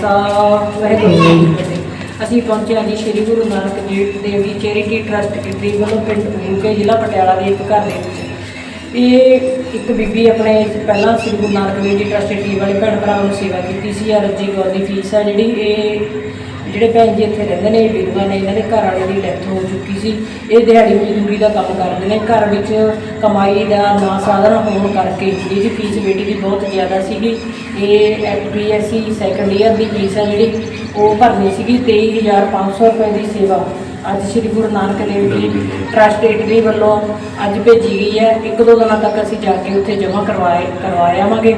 ਖਾਲਸਾ, ਵਾਹਿਗੁਰੂ ਜੀ ਕੀ ਫਤਿਹ। ਅਸੀਂ ਪਹੁੰਚੇ ਹਾਂ ਸ੍ਰੀ ਗੁਰੂ ਨਾਨਕ ਦੇਵ ਦੇਵ ਜੀ ਚੈਰਿਟੀ ਟਰਸਟ ਕਿਰਤੀ ਵੱਲੋਂ ਪਿੰਡ ਬੂਕੇ ਜ਼ਿਲ੍ਹਾ ਪਟਿਆਲਾ ਦੇ ਇੱਕ ਘਰ ਦੇ ਵਿੱਚ। ਇਹ ਇੱਕ ਬੀਬੀ ਆਪਣੇ ਪਹਿਲਾਂ ਸ੍ਰੀ ਗੁਰੂ ਨਾਨਕ ਦੇਵ ਜੀ ਟਰਸਟ ਟੀ ਵਾਲੇ ਭੈਣ ਭਰਾਵਾਂ ਨੂੰ ਸੇਵਾ ਕੀਤੀ ਸੀ ਅਰਜੀ ਗੌਰ ਦੀ ਫੀਸ ਹੈ ਜਿਹੜੀ, ਇਹ ਜਿਹੜੇ ਭੈਣ ਜੀ ਇੱਥੇ ਰਹਿੰਦੇ ਨੇ ਵਿਧਵਾ ਨੇ ਇਹਨਾਂ ਦੇ ਘਰ ਵਾਲੇ ਦੀ ਡੈਥ ਹੋ ਚੁੱਕੀ ਸੀ। ਇਹ ਦਿਹਾੜੀ ਮਜ਼ਦੂਰੀ ਦਾ ਕੰਮ ਕਰਦੇ ਨੇ। ਘਰ ਵਿੱਚ ਕਮਾਈ ਦਾ ਨਾ ਸਾਧਨ ਹੋਣ ਕਰਕੇ ਇਹਦੀ ਫੀਸ ਬੇਟੀ ਦੀ ਬਹੁਤ ਜ਼ਿਆਦਾ ਸੀਗੀ। ਇਹ ਐਫਪੀਐਸਸੀ ਸੈਕੰਡ ਈਅਰ ਦੀ ਫੀਸ ਹੈ ਜਿਹੜੀ ਉਹ ਭਰਨੀ ਸੀਗੀ 23500 ਰੁਪਏ ਦੀ ਸੇਵਾ। ਅੱਜ ਸ੍ਰੀ ਗੁਰੂ ਨਾਨਕ ਦੇਵ ਜੀ ਟਰਸਟ ਇਟਲੀ ਵੱਲੋਂ ਅੱਜ ਭੇਜੀ ਗਈ ਹੈ। ਇੱਕ ਦੋ ਦਿਨਾਂ ਤੱਕ ਅਸੀਂ ਜਾ ਕੇ ਉੱਥੇ ਜਮ੍ਹਾਂ ਕਰਵਾਏ ਕਰਵਾਏ ਆਵਾਂਗੇ।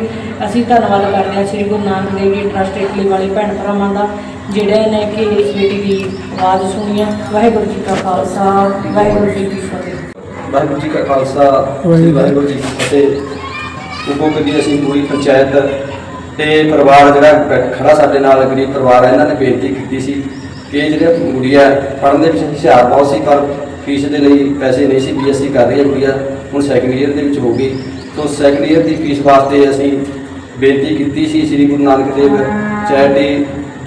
ਅਸੀਂ ਧੰਨਵਾਦ ਕਰਦੇ ਹਾਂ ਸ੍ਰੀ ਗੁਰੂ ਨਾਨਕ ਦੇਵ ਜੀ ਟਰਸਟ ਇਟਲੀ ਵਾਲੇ ਭੈਣ ਭਰਾਵਾਂ ਦਾ। ਜਿਹੜੇ ਨੇ ਕਿ ਇਸ ਬੇਟੀ ਦੀ ਆਵਾਜ਼ ਸੁਣੀ ਵਾਹਿਗੁਰੂ ਜੀ ਕਾ ਖਾਲਸਾ ਵਾਹਿਗੁਰੂ ਜੀ ਕੀ ਫਤਿਹ। ਵਾਹਿਗੁਰੂ ਜੀ ਕਾ ਖਾਲਸਾ ਸ੍ਰੀ ਵਾਹਿਗੁਰੂ ਜੀ ਕੀ ਫਤਿਹ। ਉਪੋ ਕਦੀ ਅਸੀਂ ਪੂਰੀ ਪੰਚਾਇਤ ਤੇ ਪਰਿਵਾਰ ਜਿਹੜਾ ਖੜਾ ਸਾਡੇ ਨਾਲ ਗਰੀਬ ਪਰਿਵਾਰ ਹੈ ਇਹਨਾਂ ਨੇ ਬੇਨਤੀ ਕੀਤੀ ਸੀ ਕਿ ਜਿਹੜੇ ਗੁੜੀਆ ਪੜ੍ਹਨ ਦੇ ਵਿੱਚ ਹੁਸ਼ਿਆਰ ਬਹੁਤ ਸੀ ਪਰ ਫੀਸ ਦੇ ਲਈ ਪੈਸੇ ਨਹੀਂ ਸੀ ਬੀਐਸਸੀ ਕਰ ਰਹੀ ਹੈ ਗੁੜੀਆ ਹੁਣ ਸੈਕੰਡ ਈਅਰ ਦੇ ਵਿੱਚ ਹੋ ਗਈ। ਤੋਂ ਸੈਕੰਡ ਈਅਰ ਦੀ ਫੀਸ ਵਾਸਤੇ ਅਸੀਂ ਬੇਨਤੀ ਕੀਤੀ ਸੀ ਸ੍ਰੀ ਗੁਰੂ ਨਾਨਕ ਦੇਵ ਚੈਰਿਟੀ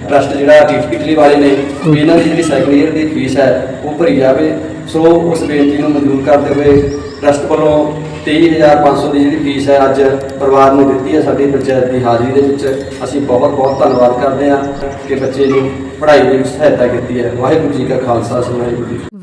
ਟਰਸਟ ਜਿਹੜਾ ਇਟਲੀ ਵਾਲੇ ਨੇ, ਵੀ ਇਹਨਾਂ ਦੀ ਜਿਹੜੀ ਸੈਕੰਡ ਈਅਰ ਦੀ ਫੀਸ ਹੈ, ਉਹ ਭਰੀ ਜਾਵੇ। ਸੋ ਉਸ ਬੇਨਤੀ ਨੂੰ ਮਨਜ਼ੂਰ ਕਰਦੇ ਹੋਏ ਟਰਸਟ ਵੱਲੋਂ 23500 ਦੀ ਜਿਹੜੀ ਫੀਸ ਹੈ ਅੱਜ ਪਰਿਵਾਰ ਨੂੰ ਦਿੱਤੀ ਹੈ ਸਾਡੀ ਪੰਚਾਇਤ ਦੀ ਹਾਜ਼ਰੀ ਦੇ ਵਿੱਚ। ਅਸੀਂ ਬਹੁਤ ਬਹੁਤ ਧੰਨਵਾਦ ਕਰਦੇ ਹਾਂ ਕਿ ਬੱਚੇ ਨੂੰ ਪੜ੍ਹਾਈ ਦੇ ਵਿੱਚ ਸਹਾਇਤਾ ਕੀਤੀ ਹੈ। ਵਾਹਿਗੁਰੂ ਜੀ ਕਾ ਖਾਲਸਾ ਸ੍ਰੀ ਵਾਹਿਗੁਰੂ ਜੀ।